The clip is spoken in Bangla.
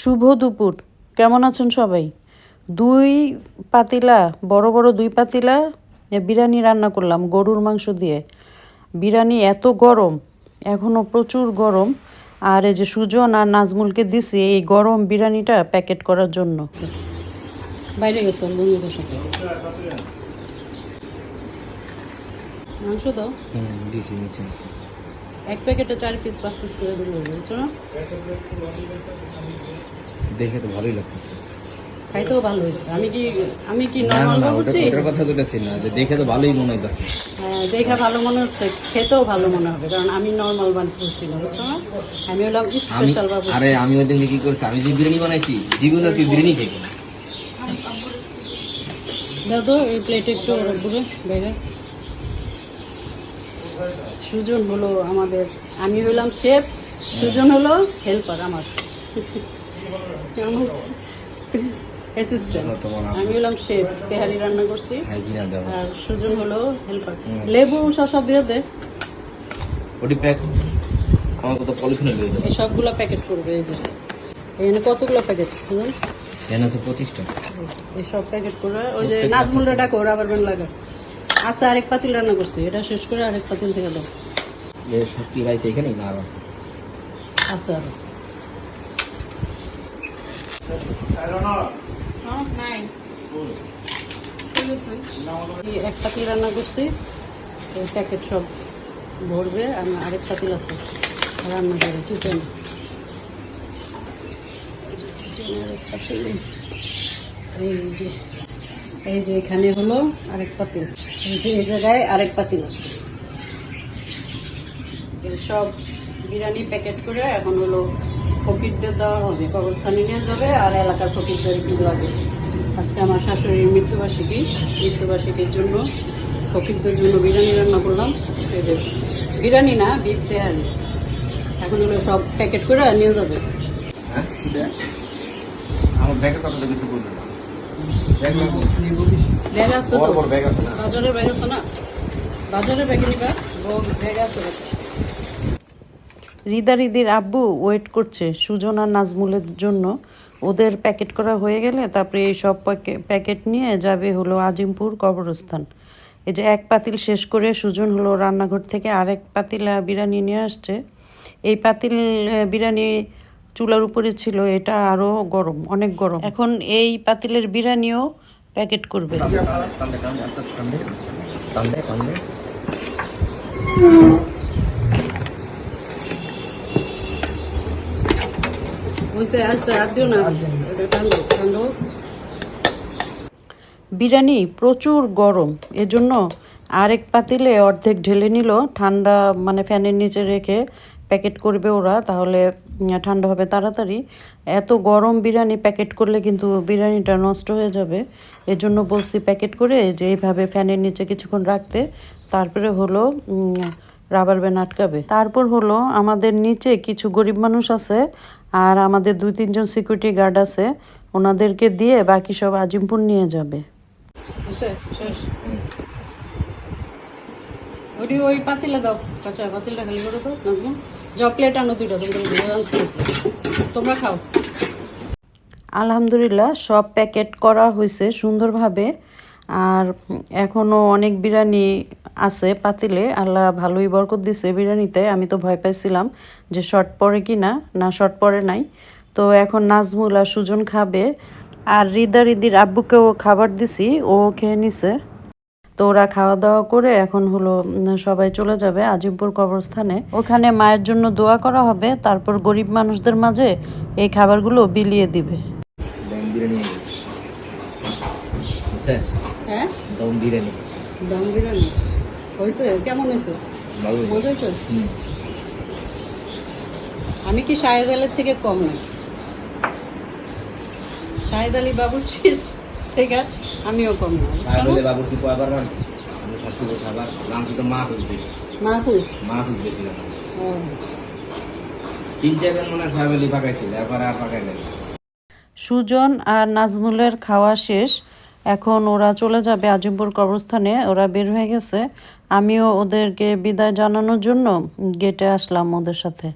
শুভ দুপুর। কেমন আছেন সবাই? দুই পাতিলা বড় বড় দুই পাতিলা বিরিয়ানি রান্না করলাম গরুর মাংস দিয়ে। বিরিয়ানি এত গরম এখনও প্রচুর গরম। আর এই যে সুজন আর নাজমুলকে দিছি এই গরম বিরিয়ানিটা প্যাকেট করার জন্য। বাইরে গেছে মাংস দাও। হুম দিছি নিচে নিচে এক প্যাকেটে চার পিস পাঁচ পিস করে দিলে বুঝছ না দেখে তো ভালোই লাগতেছে। খাইতেও ভালো হয়েছে। আমি কি আমি কি না না নর্মাল না ওটা ভাবছি ওটার কথা কইতাছি না যে দেখে তো ভালোই মনে হইতাছে। হ্যাঁ, দেখে ভালো মনে হচ্ছে খেতেও ভালো মনে হবে কারণ আমি নর্মাল বান করছি না বুঝছ? না আমি হলাম স্পেশাল বাবু। আরে আমি ওই দিন কি করছি আমি যে বিরিয়ানি বানাইছি জীবনে তুই বিরিয়ানি খেয়ে দাদু এই প্লেটে একটু বাইরে। সুজন হলো আমাদের আমি হলাম শেফ সুজন হলো হেল্পার আমার। অ্যাসিস্ট্যান্ট আমি হলাম শেফ তেহারি রান্না করছি। দাও আর সুজন হলো হেল্পার লেবু শসা দিয়ে দে। ওটি প্যাক আমার কত পলিথিনে লয়ে যাবে এই সবগুলো প্যাকেট করবে এই যে। এখানে কতগুলো প্যাকেট সুজন? এখানে আছে পঁচিশটা। এই সব প্যাকেট করে ওই যে নাজমুলটা ডাকো রাবার ব্যান্ড লাগা আচ্ছা আরেক পাতিল রান্না করছি। এটা শেষ করে আরেক পাতিল থেকে দাও। এ শক্তি রাইছে এখানে? না আর আছে। আচ্ছা আরও। এই এক পাতিল রান্না করছি এই প্যাকেট সব ভরবে আর আরেক পাতিল আছে। রান্না করে কিচেন এই যে এই যে এখানে হলো আরেক পাতিল। এই জায়গায় আরেক পাতিল আছে। সব বিরিয়ানি প্যাকেট করে এখন হলো ফকিরদের দেওয়া হবে। কবরস্থানে নিয়ে যাবে আর এলাকার ফকিরদের লাগে আজকে আমার শাশুড়ির মৃত্যুবার্ষিকী। মৃত্যুবার্ষিকীর জন্য, ফকিরদের জন্য বিরিয়ানি রান্না করলাম। এই যে বিরিয়ানি না বিফ তেহারি। এখন হলো সব প্যাকেট করে নিয়ে যাবে। হ্যাঁ আমার ব্যাগের কথা কিছু বলবে না। ব্যাগ আছে। তো? বড় ব্যাগ আছে। না বাজারের ব্যাগ আছে না? বাজারের ব্যাগে নিবা? ব্যাগ আছে রিদা রিদির আব্বু ওয়েট করছে সুজন আর নাজমুলের জন্য। ওদের প্যাকেট করা হয়ে গেলে তারপরে এই সব প্যাকেট নিয়ে যাবে হলো আজিমপুর কবরস্থান। এই যে এক পাতিল শেষ করে সুজন হলো রান্নাঘর থেকে আরেক পাতিল বিরিয়ানি নিয়ে আসছে। এই পাতিল বিরিয়ানি চুলার উপরে ছিল, এটা আরও গরম, অনেক গরম। এখন এই পাতিলের বিরিয়ানিও প্যাকেট করবে। বিরিয়ানি প্রচুর গরম, এজন্য আরেক পাতিলে অর্ধেক ঢেলে নিল, ঠান্ডা মানে ফ্যানের নিচে রেখে প্যাকেট করবে ওরা, তাহলে ঠান্ডা হবে তাড়াতাড়ি। এত গরম বিরিয়ানি প্যাকেট করলে কিন্তু বিরিয়ানিটা নষ্ট হয়ে যাবে। এজন্য বলছি প্যাকেট করে যে এইভাবে ফ্যানের নিচে কিছুক্ষণ রাখতে, তারপরে হলো রাবার ব্যান্ড আটকাবে। তারপর হলো আমাদের নিচে কিছু গরিব মানুষ আছে আর আমাদের দুই তিনজন সিকিউরিটি গার্ড আছে, ওনাদেরকে দিয়ে বাকি সব আজিমপুর নিয়ে যাবে। ওটি ওই পাতিলে দাও, কাঁচা পাতিলটা খালি করে দাও আনো দুইটা, তোমরা তোমরা খাও। আলহামদুলিল্লাহ, সব প্যাকেট করা হয়েছে সুন্দরভাবে। আর এখনও অনেক বিরিয়ানি আছে পাতিলে। আল্লাহ ভালোই বরকত দিছে বিরিয়ানিতে। আমি তো ভয় পাইছিলাম যে শর্ট পরে কি না না শর্ট পড়ে নাই। তো এখন নাজমুল আর সুজন খাবে। আর রিদা রিদির আব্বুকেও খাবার দিছি, ও খেয়ে নিছে। তো ওরা খাওয়া দাওয়া করে এখন হলো সবাই চলে যাবে আজিমপুর কবরস্থানে। ওখানে মায়ের জন্য দোয়া করা হবে তারপর গরিব মানুষদের মাঝে এই খাবারগুলো বিলিয়ে দিবে। দম বিরিয়ানি হ্যাঁ? দম বিরিয়ানি। হয়েছে? কেমন হয়েছে? ভালো বুঝেছ আমি কি শাহেদ আলীর থেকে কম না? শাহেদ আলী বাবুর্চির আমিও কম কয়বার আমি তো মা মা। তিন চারজন মনে হয় পাকাইছিল এবার আর পাকাই নাই। সুজন আর নাজমুলের খাওয়া শেষ। এখন ওরা চলে যাবে আজিমপুর কবরস্থানে ওরা বের হয়ে গেছে। আমিও ওদেরকে বিদায় জানানোর জন্য গেটে আসলাম ওদের সাথে।